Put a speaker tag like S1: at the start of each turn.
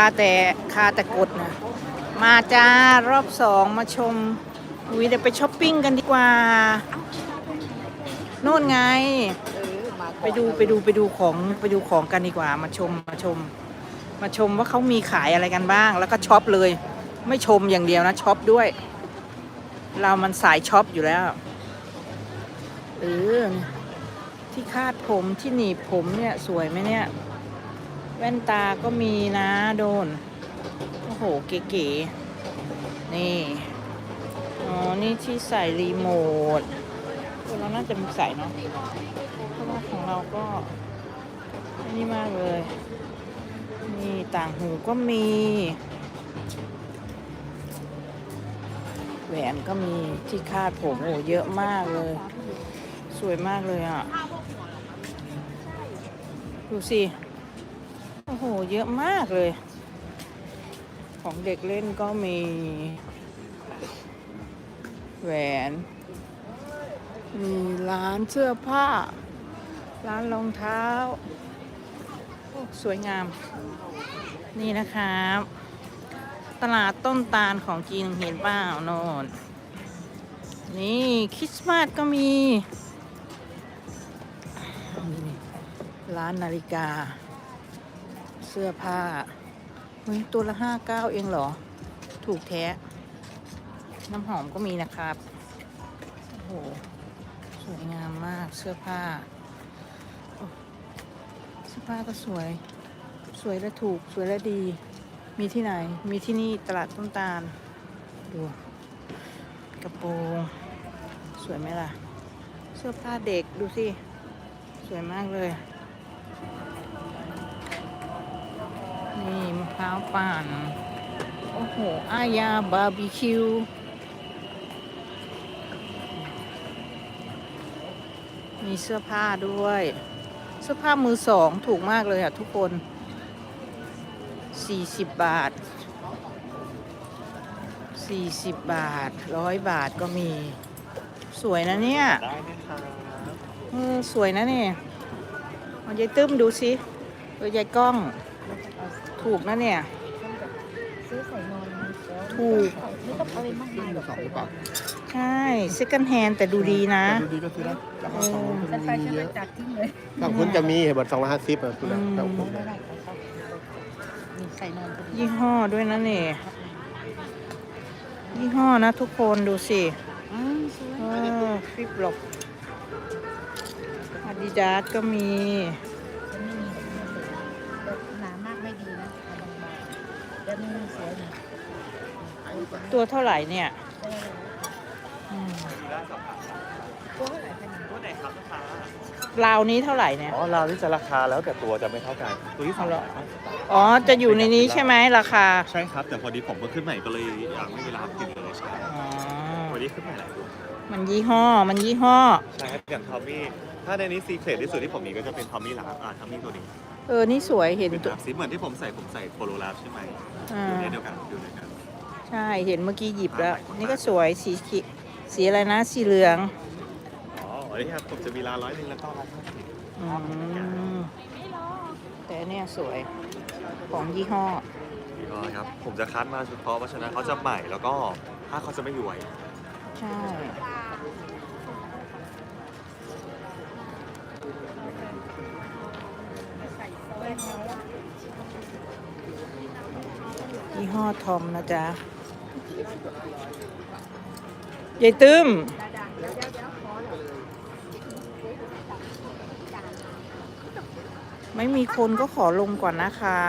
S1: าแต่คาแต่กดนะ มาจ้ารอบสองมาชมวิเดี๋ยวไปช้อปปิ้งกันดีกว่า โน่นไง ไปดูไปดูไปดูของไปดูของกันดีกว่า มาชมมาชม มาชมว่าเขามีขายอะไรกันบ้าง แล้วก็ช็อปเลย ไม่ชมอย่างเดียวนะช็อปด้วย เรามันสายช็อปอยู่แล้วเออที่คาดผมที่หนีบผมเนี่ยสวยไหมเนี่ย แว่นตาก็มีนะโดน โอ้โห เก๋ๆ นี่ อ๋อ นี่ที่ใส่รีโมทเราน่าจะมีใส่เนาะเพราะว่าของเราก็นี่มากเลย นี่ต่างหูก็มี แหวนก็มีที่คาดผมโอ้เยอะมากเลย สวยมากเลยอะ ดูสิ อ้โห เยอะมากเลย ของเด็กเล่นก็มี แหวน มีร้านเสื้อผ้า ร้านรองเท้า สวยงาม นี่นะครับ ตลาดต้นตาลของจีนเห็นเปล่าโน่นนี่คริสต์มาสก็มี ร้านนาฬิกา เสื้อผ้าเฮ้ยตัวละห้าเก้าเองเหรอ ถูกแท้ น้ำหอมก็มีนะครับ โอ้โห สวยงามมากเสื้อผ้า เสื้อผ้าก็สวย สวยและถูกสวยและดี มีที่ไหน มีที่นี่ตลาดต้นตาล ดู กระโปรงสวยไหมล่ะ เสื้อผ้าเด็กดูสิ สวยมากเลย นี่มะพร้าวปั่น โอ้โห อายาบาร์บีคิว มีเสื้อผ้าด้วย เสื้อผ้ามือสองถูกมากเลยอะทุกคน 40 บาท 40 บาทร้อยบาทก็มี สวยนะเนี่ย
S2: ได้ไหมครับ
S1: เออสวยนะเนี่ยเอายายตึ้มดูสิเออยายกล้อง ถูกนะเนี่ย
S3: ซื้อใส่นอนมันแล้ว
S1: ถูก
S3: ไม่ต้องเอาไปมากมายหรอก
S2: สองหรือเปล่า
S1: ใช่ second hand แต่ดูดีนะ
S2: ดูดีก็ซื้อได้ราคาสอง
S3: ฉันไป
S2: มี
S3: ฉัน
S2: เย
S3: ไป
S2: อะ
S3: จัดทิ้งเลย
S2: บางคนจะมีเห็นบัตรสองร้อยห้าสิบอะคุณนะแต่ผม
S3: ไม่ได้เขาชอบมีใส่นอนพอดี
S1: ยี่ห้อด้วยนะเนี่ยยี่ห้อนะทุกคนดูสิ
S3: อืมสวย
S1: เออฟลิปหลบอาดิดาสก็มี
S3: ฉันไม่ ๆแล้วนี่สวยดี
S1: ตัวเท่าไหร่เนี่ย
S3: เออ
S1: อืม
S3: ตัวเท่าไหร่คะเนี่ย
S2: ตัวไหนครับลูกค้ารา
S1: วนี้เท่าไหร่เนี่ย
S2: อ๋อเรานี่จะราคาแล้วแต่ตัวจะไม่เท่ากัน ตัวที่สอง
S1: เอาเหรออ๋อ จะอยู่ในนี้ใช่ไหมราคา
S2: ใช่ครับ แต่พอดีผมเพิ่งขึ้นใหม่ก็เลยอยากไม่มีเวลากินเลยใช่
S1: อ๋อ
S2: วันนี้ขึ้นใหม่หลายตัว
S1: มันยี่ห้อ มันยี่ห้อ
S2: ใช่ครับอย่างทอมมี่ ถ้าในนี้ซีเครตที่สุดที่ผมมีก็จะเป็นทอมมี่ลาอ่าทอมมี่ตัวนี้
S1: เออ นี่สวยเห็น
S2: เป็น
S1: ตัว
S2: แบบสีเหมือนที่ผมใส่ผมใส่โปโลลาฟใช่ไหม
S1: อ่า
S2: อยู่ในเดียวกันอยู่ในกัน
S1: ใช่เห็นเมื่อกี้หยิบแล้ว นี่ก็สวยสีขีสีอะไรนะ สีเหลือง
S2: อ๋ออันนี้ครับผมจะมีลาร้อยหนึ่งแล้วก็ร้อยห้าสิบ
S1: อืมแต่อันเนี่ยสวยของยี่ห้อ
S2: นี่ก็ครับ ผมจะคัดมาเฉพาะเพราะฉะนั้นเขาจะใหม่แล้วก็ถ้าเขาจะไม่อยู่ไว
S1: ใช่ ยี่ห้อทอมนะจ๊ะยายตึ้มไม่มีคนก็ขอลงก่อนนะคะ